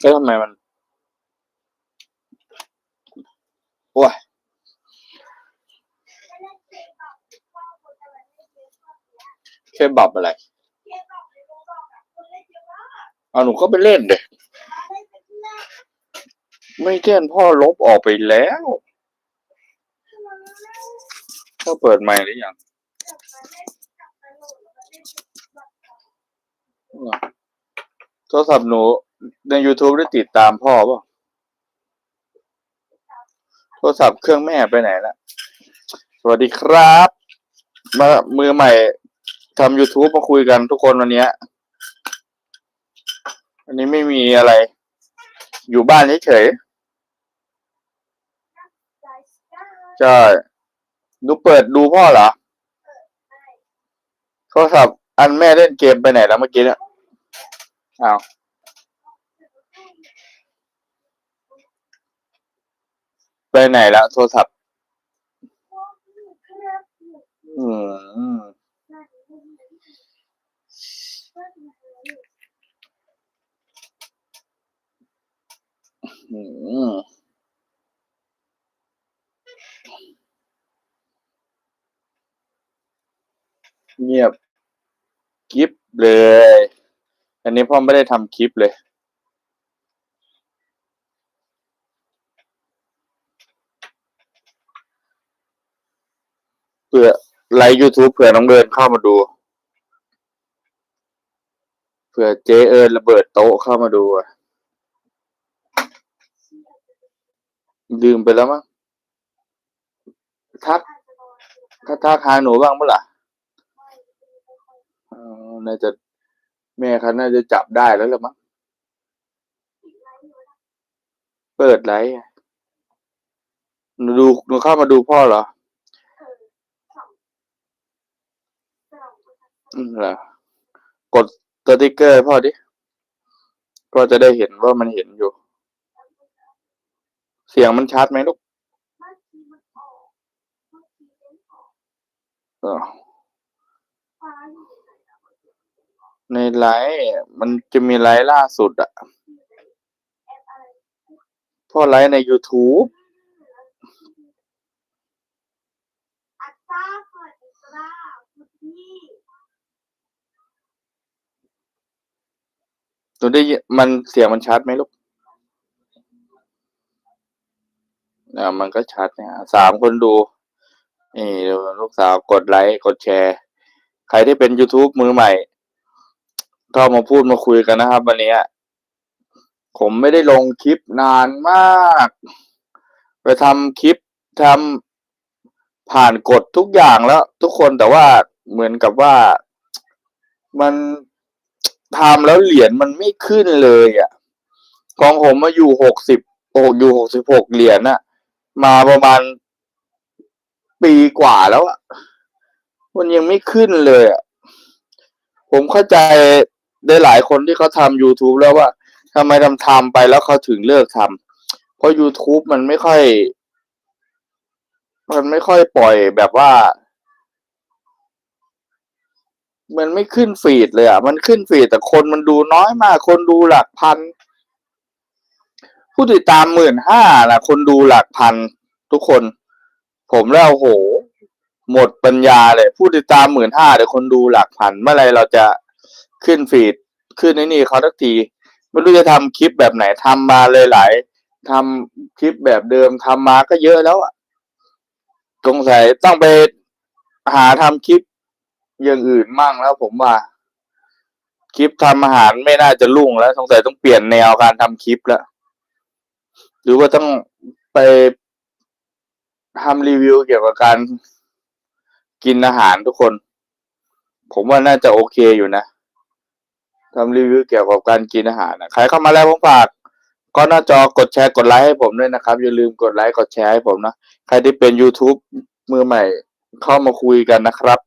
แล้วทำไมมันโอ้ยเคบับอะไรเอาหนูก็ไปเล่นเด็ไม่เล่นพ่อลบออกไปแล้วพ่อเปิดไมค์หรือยังโทรศัพท์หนู ใน YouTube ได้ติดตามพ่อเปล่ะโทรศัพท์เครื่องแม่ไปไหนละสวัสดีครับ มามือใหม่ทำ YouTube มาคุยกันทุกคนวันเนี้ยอันนี้ไม่มีอะไร อยู่บ้านเฉยๆใช่หนูเปิดดูพ่อเหรอโทรศัพท์อันแม่เล่นเกมไปไหนแล้วเมื่อกี้เนี่ยอ้าว ไปไหนแล้วโทรศัพท์ อืม อืมเงียบคลิปเลย อันนี้พ่อไม่ได้ทำคลิปเลย เผื่อ ไลฟ์ YouTube เผื่อน้องเดินเข้ามาดู เผื่อเจเอิญระเบิดโต๊ะเข้ามาดูอะลืมไปแล้วมั้งทักถ้าทักหาหนูบ้างเมื่อไหร่ะน่าจะแม่เขาน่าจะจับได้แล้วละมั้งเปิดไลฟ์หนูดูหนูเข้ามาดูพ่อเหรอ อืมเหรอกดสติกเกอร์พ่อดิ ก็จะได้เห็นว่ามันเห็นอยู่ เสียงมันชัดไหมลูกในไลฟ์มันจะมีไลฟ์ล่าสุดอะพ่อไลฟ์ใน YouTube อัตตาสวัสดีครับคุณพี่ หนูได้ยินมันเสียงมันชัดไหมลูกอ่ามันก็ชัดเนี่ยสามคนดู นี่ลูกสาวกดไลค์กดแชร์ ใครที่เป็น YouTube มือใหม่เข้ามาพูดมาคุยกันนะครับ วันนี้ผมไม่ได้ลงคลิปนานมาก ไปทำคลิปทำผ่านกฎทุกอย่างแล้ว ทุกคนแต่ว่าเหมือนกับว่ามัน ทำแล้วเหรียญมันไม่ขึ้นเลยอะของผมมาอยู่หกสิบโอ้อยู่หกสิบหกเหรียญน่ะ มาประมาณปีกว่าแล้วอะมันยังไม่ขึ้นเลยอะผมเข้าใจได้หลายคนที่เขาทำ YouTube แล้วว่าทำไมทำทำไปแล้วเขาถึงเลิกทำเพราะ YouTube มันไม่ค่อย มันไม่ค่อยปล่อยแบบว่า มันไม่ขึ้นฟีดเลยอะ มันขึ้นฟีดแต่คนมันดูน้อยมาก คนดูหลักพัน ผู้ติดตามหมื่นห้านะคนดูหลักพันทุกคน ผมแล้วโห หมดปัญญาเลย ผู้ติดตามหมื่นห้าแต่คนดูหลักพัน เมื่อไรเราจะขึ้นฟีด ขึ้นในนี่เขาทักที ไม่รู้จะทำคลิปแบบไหนทำมาเลยหลายทำคลิปแบบเดิมทำมาก็เยอะแล้วอะสงสัยต้องไปหาทำคลิป อย่างอื่นมั่งแล้วผมว่า คลิปทำอาหารไม่น่าจะรุ่งแล้ว สงสัยต้องเปลี่ยนแนวการทำคลิปแล้วหรือว่าต้องไปทำรีวิวเกี่ยวกับการกินอาหารทุกคน ผมว่าน่าจะโอเคอยู่นะทำรีวิวเกี่ยวกับการกินอาหารนะใครเข้ามาแล้วผมฝากก็หน้าจอกดแชร์กดไลค์ให้ผมด้วยนะครับ อย่าลืมกดไลค์กดแชร์ให้ผมนะ ใครที่เป็น YouTube มือใหม่เข้ามาคุยกันนะครับ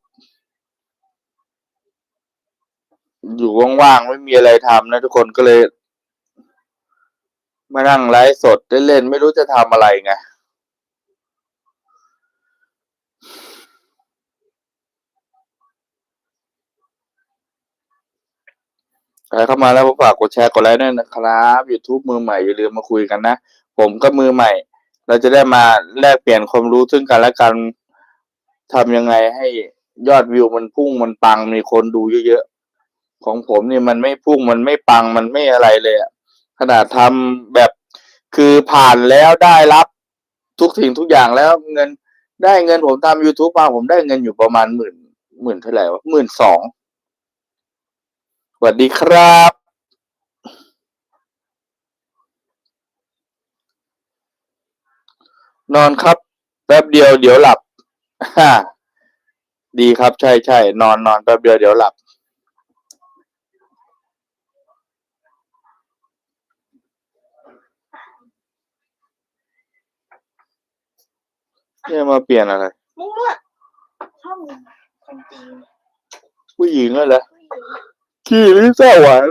อยู่ว่างๆไม่มีอะไรทำนะทุกคนก็เลย มานั่งไลฟ์สดเล่นๆไม่รู้จะทำอะไรไงใครเข้ามาแล้วฝากกดแชร์กดไลค์ด้วยนะครับ YouTube มือใหม่อย่าลืมมาคุยกันนะ ผมก็มือใหม่ เราจะได้มาแลกเปลี่ยนความรู้ซึ่งกันและกันทำยังไงให้ยอดวิวมันพุ่งมันปังมีคนดูเยอะ ของผมนี่มันไม่พุ่งมันไม่ปังมันไม่อะไรเลยอะขนาดทำแบบคือผ่านแล้วได้รับทุกสิ่งทุกอย่างแล้วเงินได้เงินผมทำ YouTube มาผมได้เงินอยู่ประมาณหมื่นหมื่นเท่าไหร่วะหมื่นสองสวัสดีครับ นอนครับ แป๊บเดียวเดี๋ยวหลับฮ่าดีครับใช่ใช่นอนนอนแป๊บเดียวเดี๋ยวหลับ เนี่ยมาเปลี่ยนอะไร มุ้งลวดชอบคนจีนผู้หญิงอะเหรอผู้หญิงขี้ลิซ่าหวาน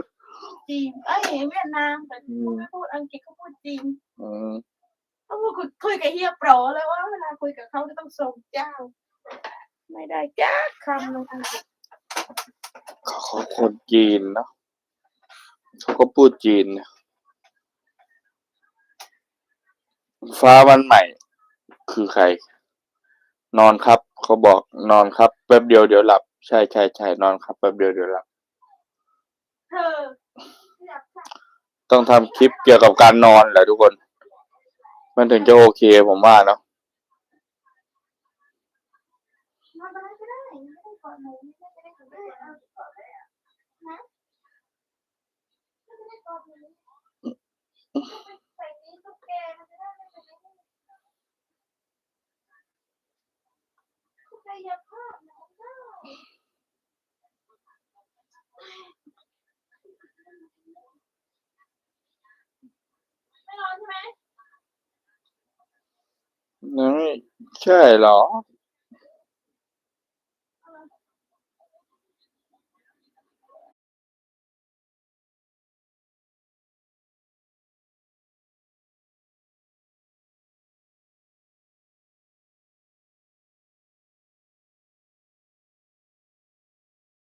จีนเอ้ยเวียดนามแต่อืมไม่พูดอังกฤษเขาพูดจีนอืมเขาพูดคุยคุยกับเฮียโปรเลยว่าเวลาคุยกับเขาจะต้องส่งเจ้า ไม่ได้จ้าคำเลยอังกฤษเขาเขาคนจีนเนาะเขาก็พูดจีนนะฟ้าวันใหม่ คือใคร นอนครับ เขาบอกนอนครับ แป๊บเดียวเดี๋ยวหลับ ใช่ใช่ใช่นอนครับ แป๊บเดียวเดี๋ยวหลับ ต้องทำคลิปเกี่ยวกับการนอนแหละทุกคน มันถึงจะโอเคผมว่าเนาะ นอนอะไรก็ได้ไม่ได้ก่อนเลยไม่ได้ไม่ได้ก่อนเลยเอาก่อนเลยอะนะไม่ได้ก่อนเลยใส่นี้ตุ๊กแกมันจะได้ไม่เป็นไรตุ๊กแกอย่าพลาดนะเจ้า ไม่นอนใช่ไหมไม่ใช่หรอ